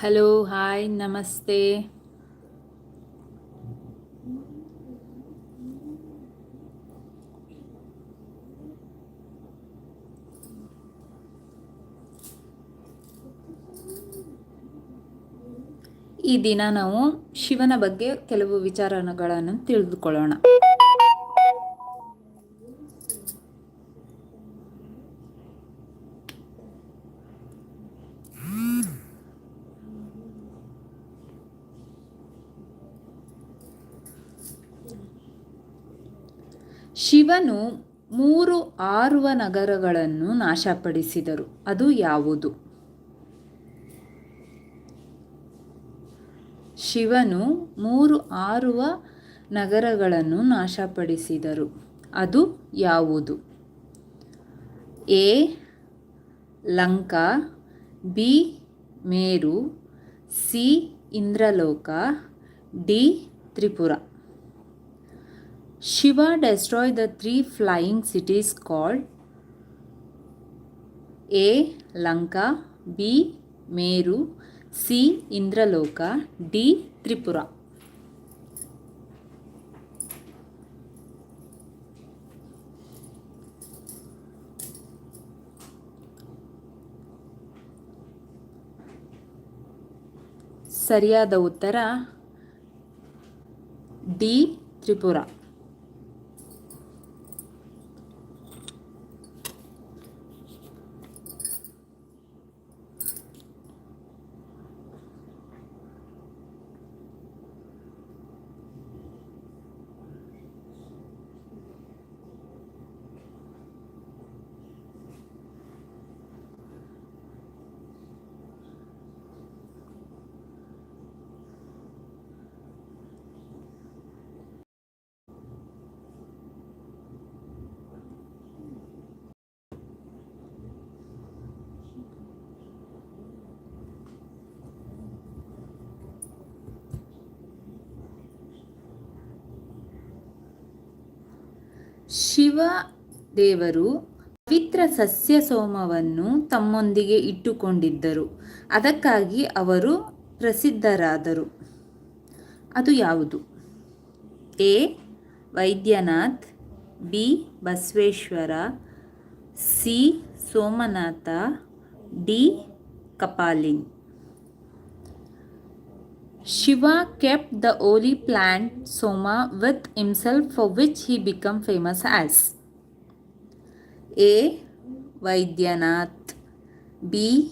Hello hi ನಮಸ್ತೆ ಈ ದಿನ ನಾವು ಶಿವನ ಬಗ್ಗೆ ಕೆಲವು ವಿಚಾರಗಳನ್ನು ತಿಳಿದುಕೊಳ್ಳೋಣ. ಶಿವನು ಮೂರು ಆರುವ ನಗರಗಳನ್ನು ನಾಶಪಡಿಸಿದರು. ಅದು ಯಾವುದು? ಶಿವನು ಮೂರು ಆರುವ ನಗರಗಳನ್ನು ನಾಶಪಡಿಸಿದರು. ಅದು ಯಾವುದು? A. Lanka, B. Meru, C. Indraloka, D. Tripura. Shiva destroy the three flying cities called A Lanka B Meru C Indraloka D Tripura ಸರಿಯಾದ ಉತ್ತರ ಡಿ ತ್ರಿಪುರ ಶಿವ ದೇವರು ಪವಿತ್ರ ಸಸ್ಯ ಸೋಮವನ್ನು ತಮ್ಮೊಂದಿಗೆ ಇಟ್ಟುಕೊಂಡಿದ್ದರು. ಅದಕ್ಕಾಗಿ ಅವರು ಪ್ರಸಿದ್ಧರಾದರು. ಅದು ಯಾವುದು? A. Vaidyanath, B. Basaveshwara, C. Somnath, D. Kapaling Shiva kept the holy plant Soma with himself for which he became famous as A. Vaidyanath B.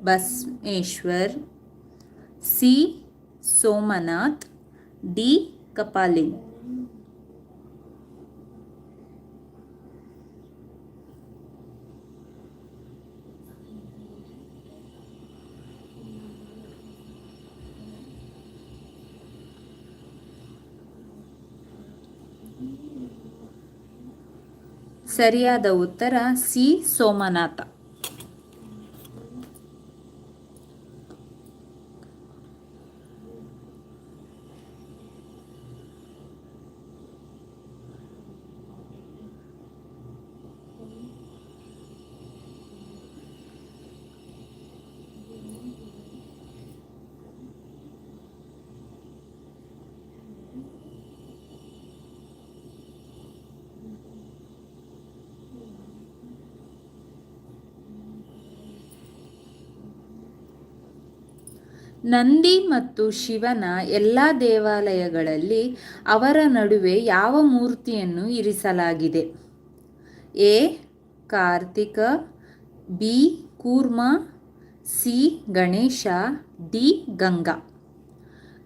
Basmeshwar C. Somanath D. Kapaling ಸರಿಯಾದ ಉತ್ತರ ಸಿ ಸೋಮನಾಥ. ನಂದಿ ಮತ್ತು ಶಿವನ ಎಲ್ಲ ದೇವಾಲಯಗಳಲ್ಲಿ ಅವರ ನಡುವೆ ಯಾವ ಮೂರ್ತಿಯನ್ನು ಇರಿಸಲಾಗಿದೆ? A. Kartika, B. Kurma, C. Ganesha, D. Ganga.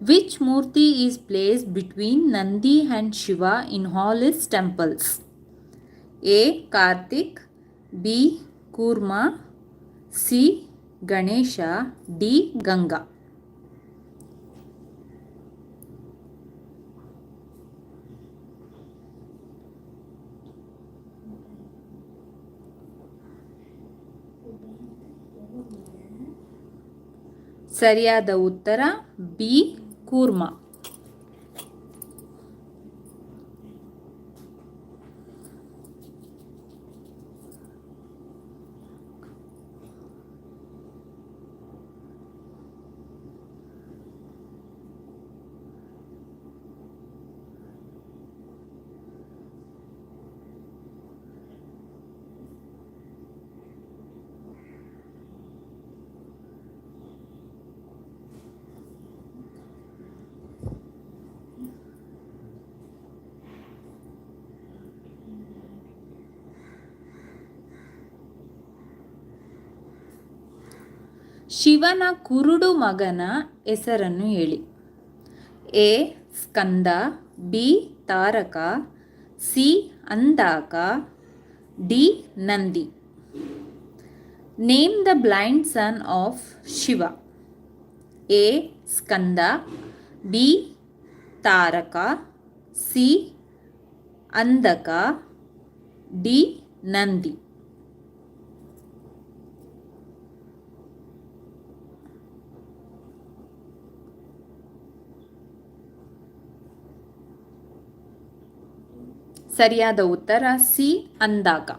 Which murti is place between Nandi and Shiva in hall is temples A. Kartik, B. Kurma, C. Ganesha, D. Ganga. ಸರಿಯಾದ ಉತ್ತರ ಬಿ ಕೂರ್ಮ. ಶಿವನ ಕುರುಡು ಮಗನ ಹೆಸರನ್ನು ಹೇಳಿ. A, Skanda, B, Taraka, C, Andhaka, D, Nandi. Name the blind son of Shiva A, Skanda, B, Taraka, C, Andhaka, D, Nandi. ಸರಿಯಾದ ಉತ್ತರ C ಅಂದಾಗ.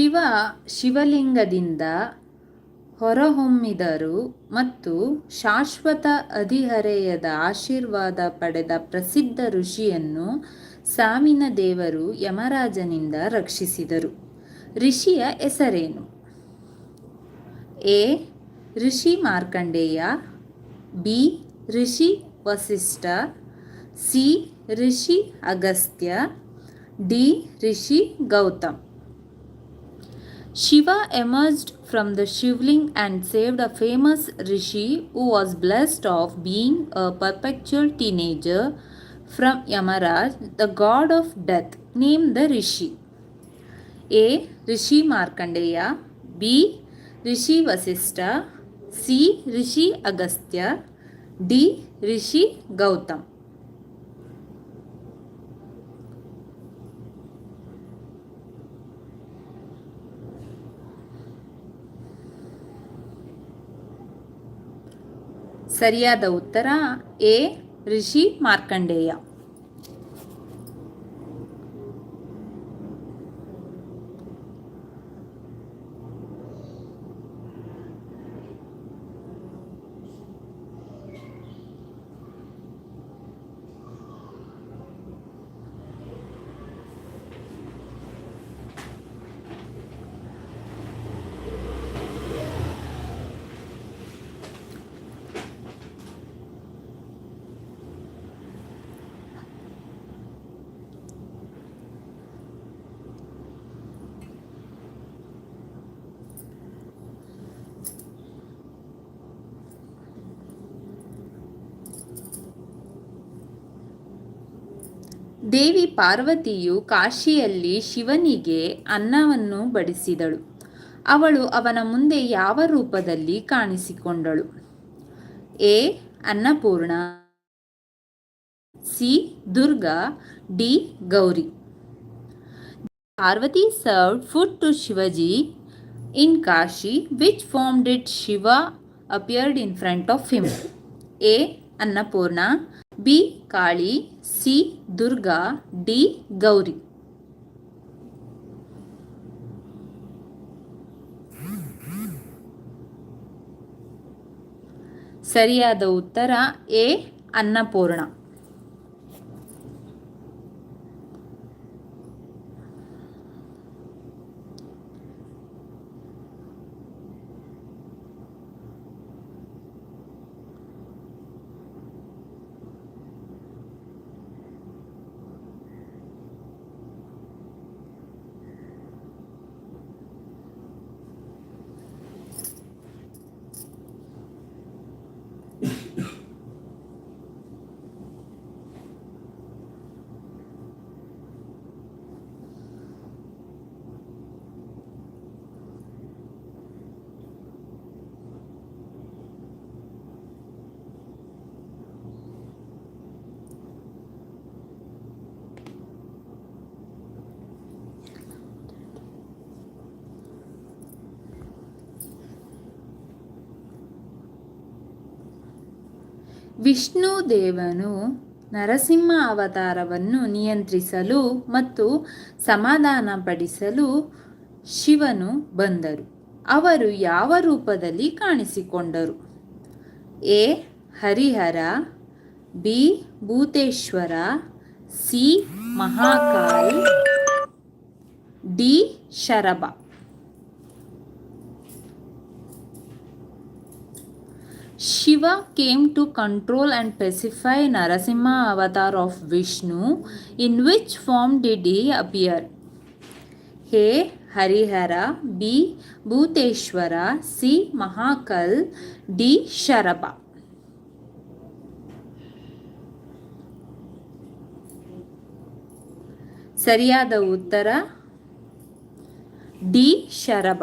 ಶಿವ ಶಿವಲಿಂಗದಿಂದ ಹೊರಹೊಮ್ಮಿದರು ಮತ್ತು ಶಾಶ್ವತ ಅಧಿಹರೆಯದ ಆಶೀರ್ವಾದ ಪಡೆದ ಪ್ರಸಿದ್ಧ ಋಷಿಯನ್ನು ಸಾವಿನ ದೇವರು ಯಮರಾಜನಿಂದ ರಕ್ಷಿಸಿದರು. ಋಷಿಯ ಹೆಸರೇನು? A. Rishi Markandeya, B. Rishi Vasishtha, C. Rishi Agastya, D. Rishi Gautam. Shiva emerged from the Shivling and saved a famous rishi who was blessed of being a perpetual teenager from Yamaraj, the god of death. named the rishi. A. Rishi Markandeya. B. Rishi Vasistha. C. Rishi Agastya. D. Rishi Gautam. ಸರಿಯಾದ ಉತ್ತರ A ಋಷಿ ಮಾರ್ಕಂಡೇಯ. ದೇವಿ ಪಾರ್ವತಿಯು ಕಾಶಿಯಲ್ಲಿ ಶಿವನಿಗೆ ಅನ್ನವನ್ನು ಬಡಿಸಿದಳು. ಅವಳು ಅವನ ಮುಂದೆ ಯಾವ ರೂಪದಲ್ಲಿ ಕಾಣಿಸಿಕೊಂಡಳು? A. Annapurna, C. Durga, D. Gauri. Parvati served food to Shivaji. In Kashi, which form did Shiva appeared in front of him? A. Annapurna B Kali C Durga D Gauri. ಸರಿಯಾದ ಉತ್ತರ ಎ ಅನ್ನಪೂರ್ಣ. ವಿಷ್ಣು ದೇವನು ನರಸಿಂಹ ಅವತಾರವನ್ನು ನಿಯಂತ್ರಿಸಲು ಮತ್ತು ಸಮಾಧಾನಪಡಿಸಲು ಶಿವನು ಬಂದರು. ಅವರು ಯಾವ ರೂಪದಲ್ಲಿ ಕಾಣಿಸಿಕೊಂಡರು? A. Harihara, B. Bhuteshwara, C. Mahakal, D. Sharabha. Shiva came to control and pacify Narasimha avatar of Vishnu. In which form did he appear? A. Harihara B. Bhuteshwara C. Mahakal D. Sharaba ಸರಿಯಾದ ಉತ್ತರ D Sharabha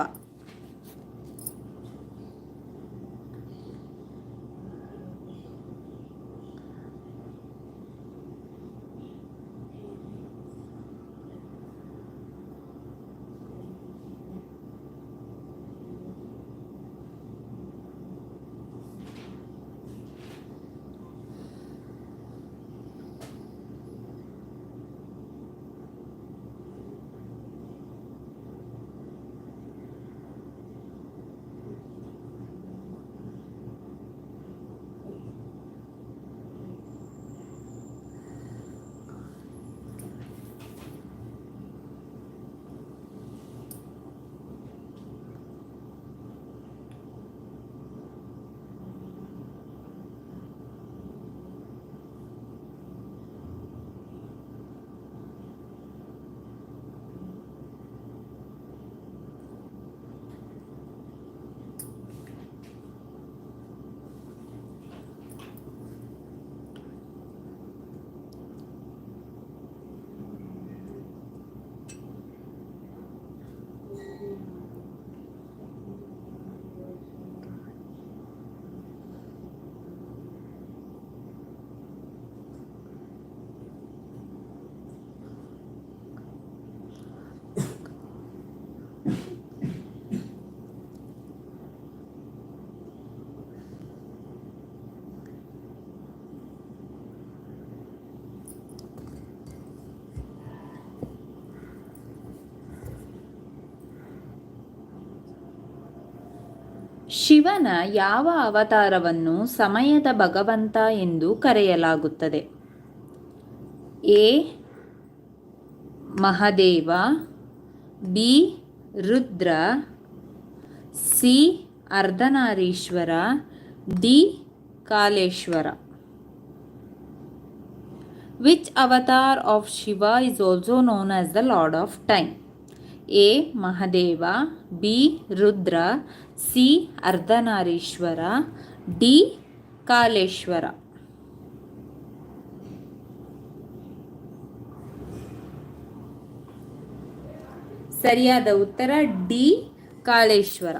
ಶಿವನ ಯಾವ ಅವತಾರವನ್ನು ಸಮಯದ ಭಗವಂತ ಎಂದು ಕರೆಯಲಾಗುತ್ತದೆ? A, Mahadeva, B, Rudra, C, Ardhanarishvara, D, Kaleshwara. Which avatar of Shiva is also known as the lord of time A, Mahadeva, B, Rudra C Ardhanarishvara D Kaleshwara ಸರಿಯಾದ ಉತ್ತರ ಡಿ ಕಾಳೇಶ್ವರ.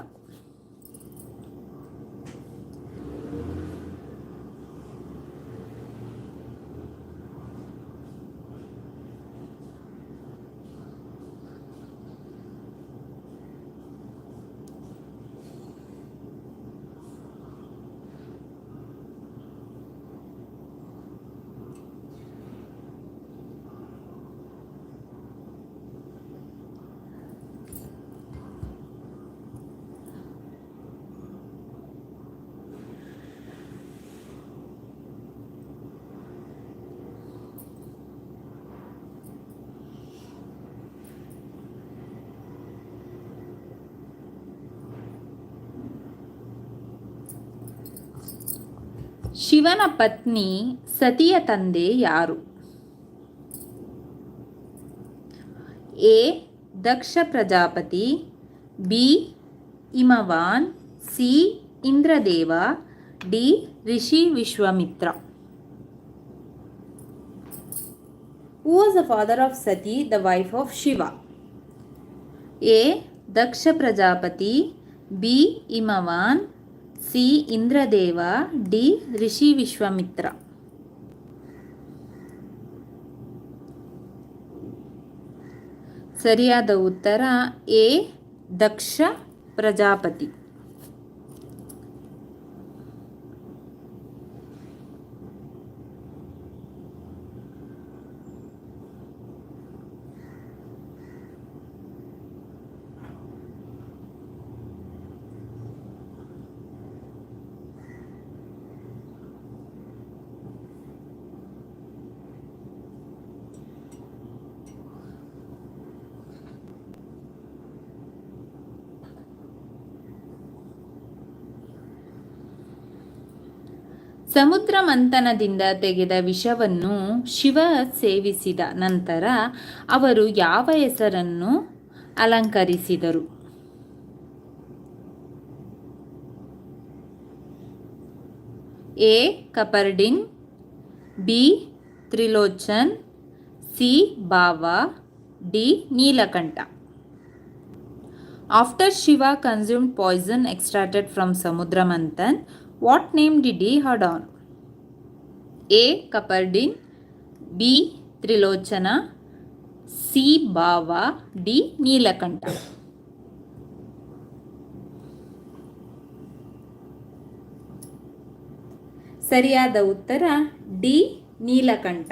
ಶಿವನ ಪತ್ನಿ ಸತಿಯ ತಂದೆ ಯಾರು? A. Daksha Prajapati B. Himavan C. Indradeva D. Rishi Vishwamitra. Who was the father of Sati the wife of Shiva A. Daksha Prajapati B. Himavan C. Indradeva D. Rishi Vishwamitra. ಸರಿಯಾದ ಉತ್ತರ A. Daksha Prajapati. ಸಮುದ್ರ ಮಂಥನದಿಂದ ತೆಗೆದ ವಿಷವನ್ನು ಶಿವ ಸೇವಿಸಿದ ನಂತರ ಅವರು ಯಾವ ಹೆಸರನ್ನು ಅಲಂಕರಿಸಿದರು? A. Kapardin, B. Trilochan, C. Bhava D. Neelakantha. After Shiva consumed poison extracted from Samudra Manthan what name did he had on? A Kapardin B Trilochana C Bhava D Neelakantha ಸರಿಯಾದ ಉತ್ತರ ಡಿ ನೀಲಕಂಠ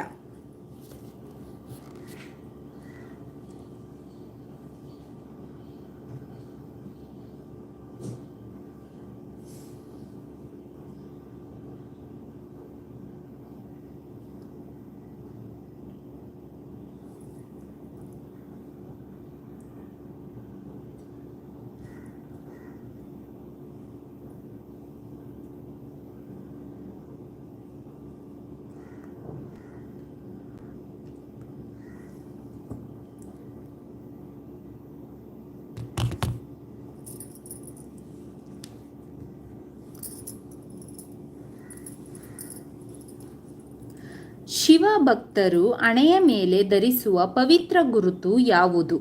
ಶಿವ ಭಕ್ತರು ಹಣೆಯ ಮೇಲೆ ಧರಿಸುವ ಪವಿತ್ರ ಗುರುತು ಯಾವುದು?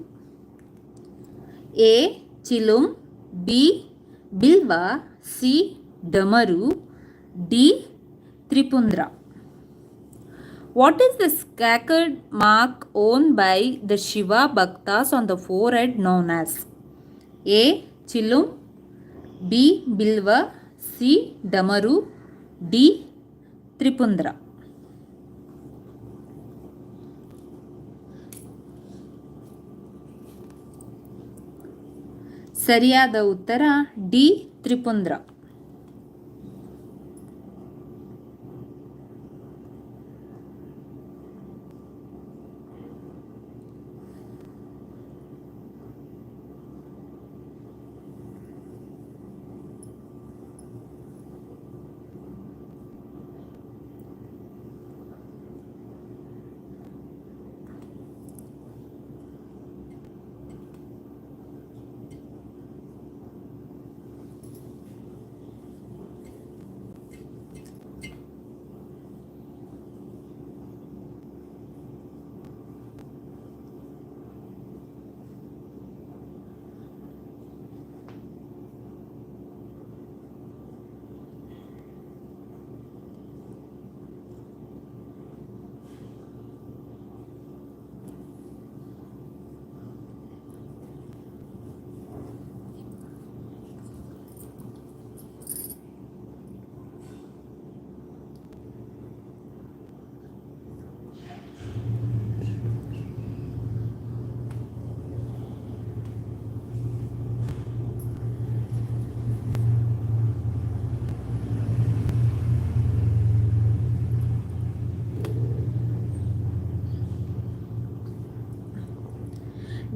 A. Chilum, B. Bilva, C. Damaru, D. Tripundra. What is the sacred mark worn by the Shiva bhaktas on the forehead known as A chilum B bilva C damaru D tripundra ಸರಿಯಾದ ಉತ್ತರ D tripundra.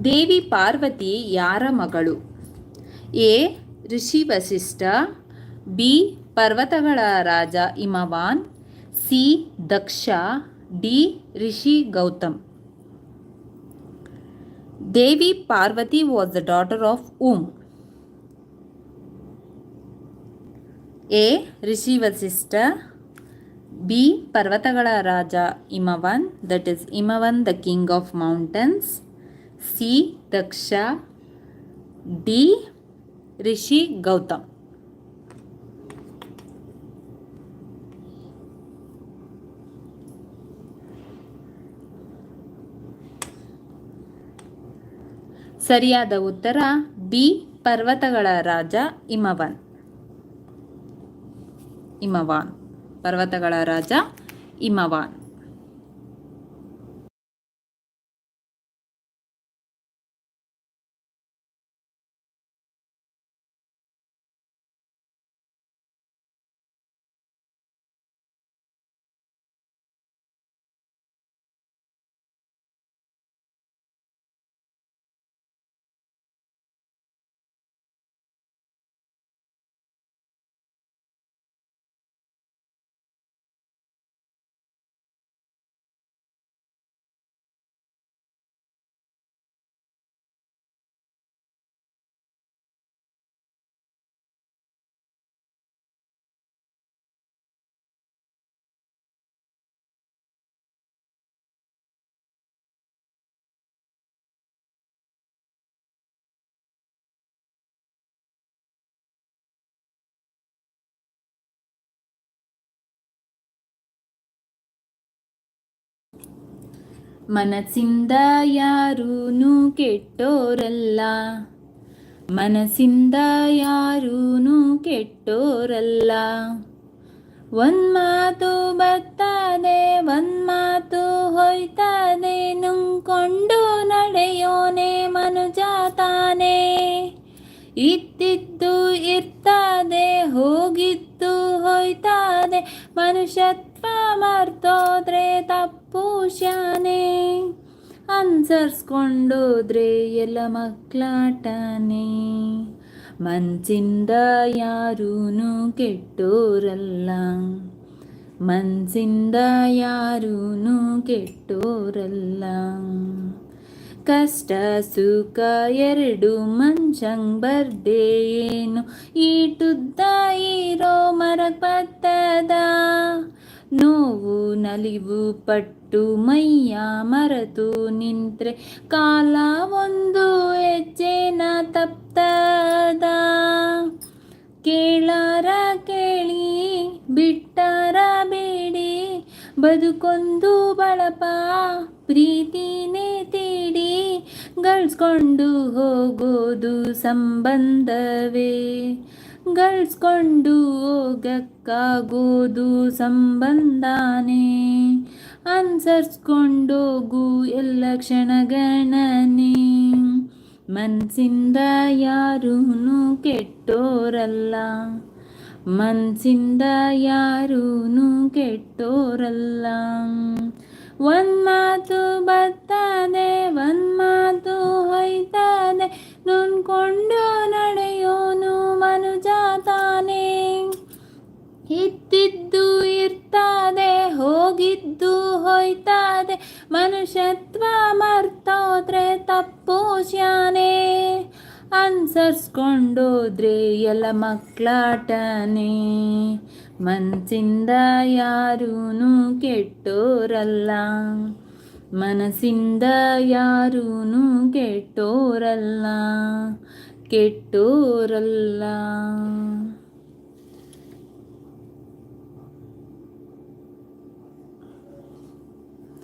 Devi Parvati ಯಾರ ಮಗಳು? A. Rishi Vasishtha, B. ಪರ್ವತಗಳ ರಾಜ Himavan, C. Daksha, D. Rishi Gautam. Devi Parvati was the daughter of um A. Rishi Vasishtha, B. ಪರ್ವತಗಳ ರಾಜ Himavan that is Himavan the king of mountains. C Daksha, D rishi Gautam. ಸರಿಯಾದ ಉತ್ತರ, B ಪರ್ವತಗಳ ರಾಜ ಇಮವನ್. ಇಮವಾನ್. ಪರ್ವತಗಳ ರಾಜ ಹಿಮವಾನ್ ಮನಸ್ಸಿಂದ ಯಾರೂನು ಕೆಟ್ಟೋರಲ್ಲ. ಮನಸ್ಸಿಂದ ಯಾರೂನು ಕೆಟ್ಟೋರಲ್ಲ. ಒಂದ್ ಮಾತು ಬರ್ತದೆ, ಒಂದ್ ಮಾತು ಹೋಯ್ತದೆ, ನುಂಗ್ಕೊಂಡು ನಡೆಯೋನೆ ಮನುಜ ತಾನೆ. ಇತ್ತಿದ್ದು ಇರ್ತದೆ, ಹೋಗಿದ್ದು ಹೋಯ್ತದೆ, ಮನುಷ್ಯತ್ವ ಮರ್ತೋದ್ರೆ ತಪ್ಪು. ಶಾನೆ ಅನ್ಸರ್ಸ್ಕೊಂಡೋದ್ರೆ ಎಲ್ಲ ಮಕ್ಕಳಾಟನೆ. ಮನ್ಸಿಂದ ಯಾರೂನು ಕೆಟ್ಟೋರಲ್ಲ. ಮನ್ಸಿಂದ ಯಾರೂನು ಕೆಟ್ಟೋರಲ್ಲ. ಕಷ್ಟ, ಸುಖ ಎರಡು ಮಂಚಂಗ್ ಬರ್ದೇ ಏನು? ಈಟುದ್ದ ಇರೋ ಮರಕ್ ಬತ್ತದ? ನೋವು ನಲಿವು ಪಟ್ಟು ಮೈಯ ಮರೆತು ನಿಂತ್ರೆ ಕಾಲ ಒಂದು ಹೆಜ್ಜೆನ ತಪ್ತದ. ಕೇಳಾರ ಕೇಳಿ, ಬಿಟ್ಟಾರ ಬೇಡಿ, ಬದುಕೊಂದು ಬಳಪ, ಪ್ರೀತಿನೇ ತೀಡಿ ಗಳಿಸ್ಕೊಂಡು ಹೋಗೋದು ಸಂಬಂಧವೇ. ಗಳಿಸ್ಕೊಂಡು ಹೋಗಕ್ಕಾಗೋದು ಸಂಬಂಧನೇ? ಅನ್ಸರ್ಸ್ಕೊಂಡೋಗು ಎಲ್ಲ ಕ್ಷಣಗಣನೆ. ಮನ್ಸಿಂದ ಯಾರೂ ಕೆಟ್ಟೋರಲ್ಲ. ಮನ್ಸಿಂದ ಯಾರೂ ಕೆಟ್ಟೋರಲ್ಲ. ಒಂದು ಮಾತು ಹೋಯ್ತದೆ ಮನುಷ್ಯತ್ವ ಮರ್ತೋದ್ರೆ ತಪ್ಪು ಶಾನೆ. ಅನ್ಸರ್ಸ್ಕೊಂಡೋದ್ರೆ ಎಲ್ಲ ಮಕ್ಕಳಾಟನೆ. ಮನಸ್ಸಿಂದ ಯಾರೂ ಕೆಟ್ಟೋರಲ್ಲ. ಮನಸ್ಸಿಂದ ಯಾರೂ ಕೆಟ್ಟೋರಲ್ಲ. ಕೆಟ್ಟೋರಲ್ಲ.